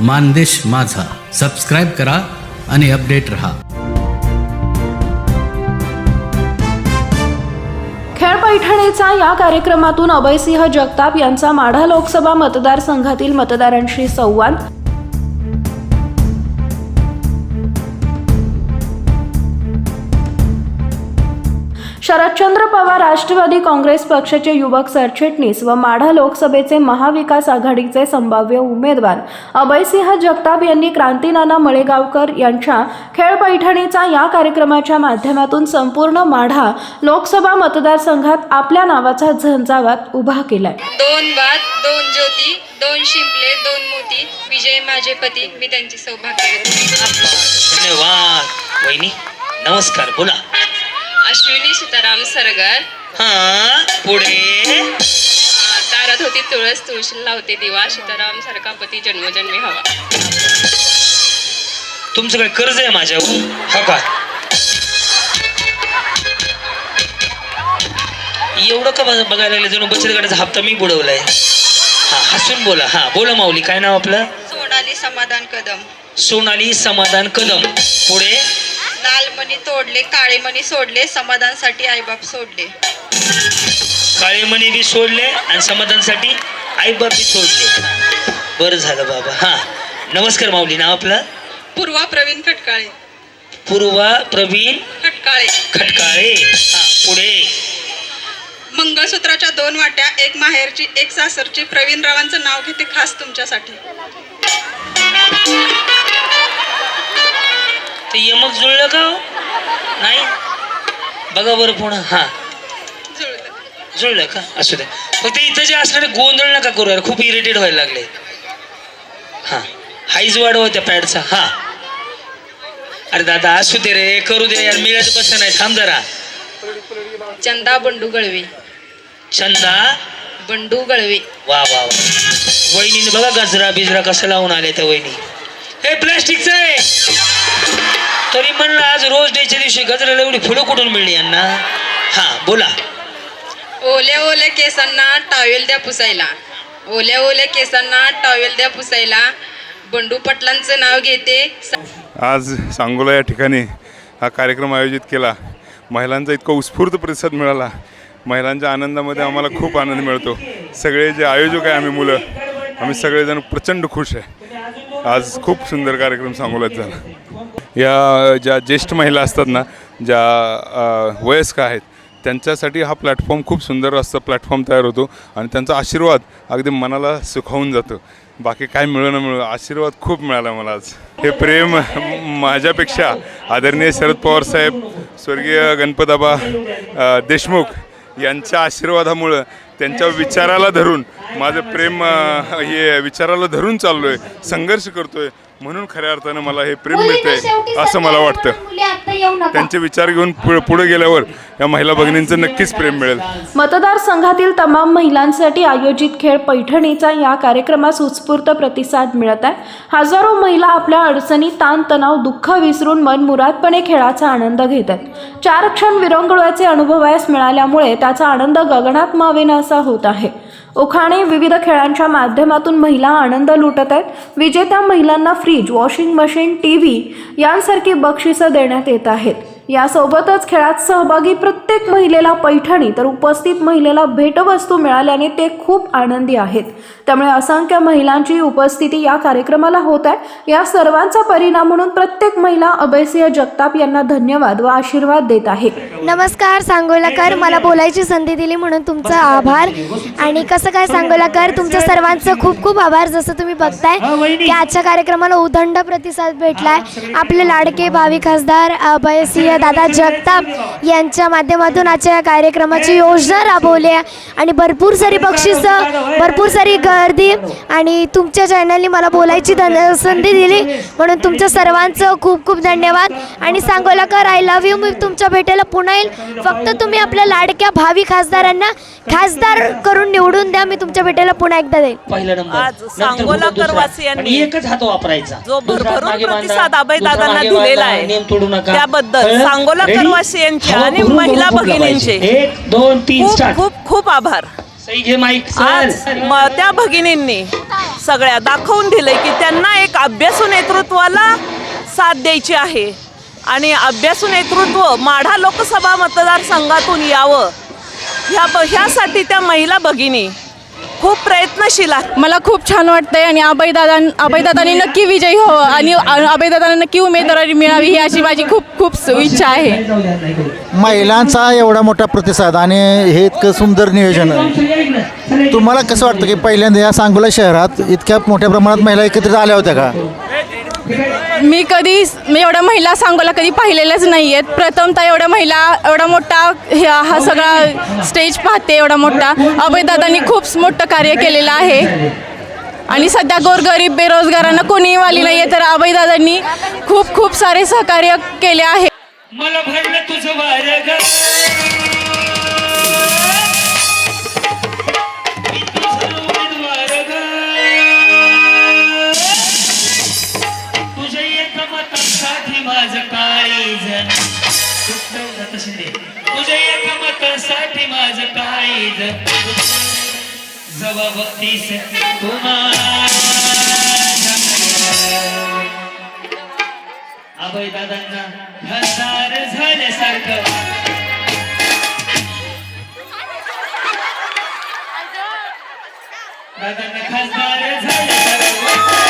मानदेश माझा. सबस्क्राईब करा आणि अपडेट रहा. खेळ पैठणीचा या कार्यक्रमातून अभयसिंह जगताप यांचा माढा लोकसभा मतदारसंघातील मतदारांशी संवाद. शरदचंद्र पवार राष्ट्रवादी काँग्रेस पक्षाचे युवक सरचिटणीस व माढा लोकसभेचे महाविकास आघाडीचे संभाव्य उमेदवार अभयसिंह जगताप यांनी क्रांतीनाना मळेगावकर यांच्या खेळ पैठणीचा या कार्यक्रमाच्या माध्यमातून संपूर्ण माढा लोकसभा मतदारसंघात आपल्या नावाचा झंझावात उभा केलाय. दोन वाद दोन ज्योती दोन शिंपले दोन मोती विजय माझे पती. मी त्यांचे सौभाग्य धन्यवाद. वहिनी नमस्कार. बोला. अश्विनी सीताराम सरगर. हा पुढे. दारात होती तुळस तुळशी लावते दिवा. सीताराम सारखा पती जन्मजन्मी हवा. तुमचं काय कर्ज आहे माझ्यावर हा का? एवढं का बघ- बघायला लागलं? जणू बचत गटाचा हप्ता मी बुडवलाय. हा हसून बोला. हा बोला माऊली काय नाव आपलं? सोडाली समाधान कदम. सोनाली समाधान कदम. पुढे. लाल मणी तोडले काळे मणी सोडले समाधानसाठी आईबाप सोडले. काळे मणी बी सोडले आणि समाधानसाठी आई बी सोडले. बरं झालं बाबा हा. नमस्कार माऊली नाव आपलं? पूर्वा प्रवीण खटकाळे. पूर्वा प्रवीण खटकाळे. खटकाळे हा पुढे. मंगळसूत्राच्या दोन वाट्या एक माहेरची एक सासरची. प्रवीण रावांचं नाव घेते खास तुमच्यासाठी. ते यमक जुळलं का हो? नाही? बघा बरं पुन्हा हा. जुळलं का? असू द्या. फक्त इथं जे असणारे गोंधळ नका करू यार. खूप इरिटेट व्हायला लागले. हा. हाईज वाढव त्या पॅडचा. हा. अरे दादा असू दे रे. करू दे यार. मिळत कसं नाही. थांब जरा. चंदा बंडू गळवे. चंदा? बंडू गळवे. वा वा वा. वहिनीने बघा गजरा बिजरा कसं लावून आले त्या वहिनी. हे प्लॅस्टिकचं आहे. तरी म्हणलं आज रोज डेच्या दिवशी गजराला एवढी फुलं कुठून मिळली यांना? हा बोला. ओल्या ओल्या केसांना टावेल द्या पुसायला. ओल्या ओल्या केसांना टावेल द्या पुसायला. बंडू पटलांचं नाव घेते. आज सांगोला या ठिकाणी हा कार्यक्रम आयोजित केला. महिलांचा इतका उत्स्फूर्त प्रतिसाद मिळाला. महिलांच्या आनंदामध्ये आम्हाला खूप आनंद मिळतो. सगळे जे आयोजक आहे आम्ही मुलं आम्ही सगळेजण प्रचंड खुश आहे. आज खूप सुंदर कार्यक्रम सांगोल्यात झाला. या ज्या ज्येष्ठ महिला असतात ना ज्या वयस्क आहेत त्यांच्यासाठी हा प्लॅटफॉर्म खूप सुंदर असं प्लॅटफॉर्म तयार होतो आणि त्यांचा आशीर्वाद अगदी मनाला सुखावून जातो. बाकी काय मिळू न मिळू आशीर्वाद खूप मिळाला मला आज. हे प्रेम माझ्यापेक्षा आदरणीय शरद पवार साहेब स्वर्गीय गणपताबा देशमुख यांच्या आशीर्वादामुळं त्यांच्या विचाराला धरून माझं प्रेम हे विचाराला धरून चाललो आहे संघर्ष करतो आहे म्हणून खऱ्या अर्थानं मला हे प्रेम मिळतंय असं मला वाटतं. त्यांचे विचार घेऊन पुढे पुढे गेल्यावर या महिला भगिनींचं नक्कीच प्रेम मिळेल. मतदारसंघातील तमाम महिलांसाठी आयोजित खेळ पैठणीचा या कार्यक्रमास उत्स्फूर्त प्रतिसाद मिळत आहे. हजारो महिला आपल्या अडचणी ताणतणाव दुःख विसरून मनमुरादपणे खेळाचा आनंद घेत आहेत. चार क्षण विरंगुळ्याचे अनुभवायस मिळाल्यामुळे त्याचा आनंद गगनात मावेना असा होत आहे. उखाणे विविध खेळांच्या माध्यमातून महिला आनंद लुटत आहेत. विजेत्या महिलांना fridge washing machine T V यांसारखी बक्षिसं देण्यात येत आहेत. यासोबतच खेळात सहभागी प्रत्येक महिलेला पैठणी तर उपस्थित महिलेला भेटवस्तू मिळाल्याने ते खूप आनंदी आहेत. त्यामुळे असंख्य महिलांची उपस्थिती या कार्यक्रमाला होत आहे. या सर्वांचा परिणाम म्हणून प्रत्येक महिला अभयसिंह जगताप यांना धन्यवाद व आशीर्वाद देत आहे. नमस्कार सांगोलाकर. मला बोलायची संधी दिली म्हणून तुमचा आभार. आणि कसं काय सांगोलाकर? तुमचं सर्वांचं खूप खूप आभार. जसं तुम्ही बघताय की आजच्या कार्यक्रमाला उदंड प्रतिसाद भेटलाय. आपले लाडके भावी खासदार अभयसिंह दादा जगताप यांच्या माध्यमातून आजच्या या कार्यक्रमाची योजना राबवली आहे. आणि भरपूर सारी बक्षिसं भरपूर सारी गर्दी आणि तुमच्या चॅनलनी मला बोलायची धन संधी दिली. म्हणून तुमच्या सर्वांचं खूप खूप धन्यवाद. आणि सांगोलाकर आय लव्ह यू मी तुमच्या भेटेला पुन्हा येईल. फक्त तुम्ही आपल्या लाडक्या भावी खासदारांना खासदार करून निवडून द्या. मी तुमच्या भेटेला पुन्हा एकदा देईल पहिला नंबर. आज नंतर सांगोला दुसरा. करवासियांनी आणि एकच हात वापरायचा. जो भरभरून प्रतिसाद दुसरा अभयदादांना मागे दिलेला आहे. नियम तोडू नका. त्याबद्दल? सांगोला? करवासियांचे हवा आणि महिला भगिनींचे. दोन तीन खूप खूप खूप आभार. आज त्या भगिनींनी सगळ्या दाखवून दिलं की त्यांना एक अभ्यासू नेतृत्वाला साथ द्यायची आहे. आणि अभ्यासू नेतृत्व माढा लोकसभा मतदारसंघातून यावं. ह्या ह्यासाठी त्या महिला भगिनी खूप प्रयत्नशील आहेत. मला खूप छान वाटतंय आणि अभयदादा अभयदादांनी नक्की विजयी हो आणि अभयदादांना नक्की उमेदवारी मिळावी ही अशी माझी खूप खूप इच्छा आहे. महिलांचा एवढा मोठा प्रतिसाद आणि हे इतकं सुंदर नियोजन. तुम्हाला कसं वाटतं की पहिल्यांदा या सांगोला शहरात इतक्या मोठ्या प्रमाणात महिला एकत्रित आल्या होत्या का? मी कधी मी एवढ्या महिला सांगोला कधी पाहिलेल्याच नाही आहेत प्रथमतः एवढ्या महिला एवढा मोठा ह्या हा सगळा स्टेज पाहते एवढा मोठा. अभयदादांनी खूप मोठं कार्य केलेलं आहे. आणि सध्या गोरगरीब बेरोजगारांना कोणीही वाली नाही आहे तर अभयदादांनी खूप खूप सारे सहकार्य केले आहे. मनी माझ काळीज. उद्धव शिंदे तुझ्या एका मतासाठी माझ काळीज जबाबतीस अभय दादांना हजार झाल्यासारखं दादांना खासदार झाल्यासारखं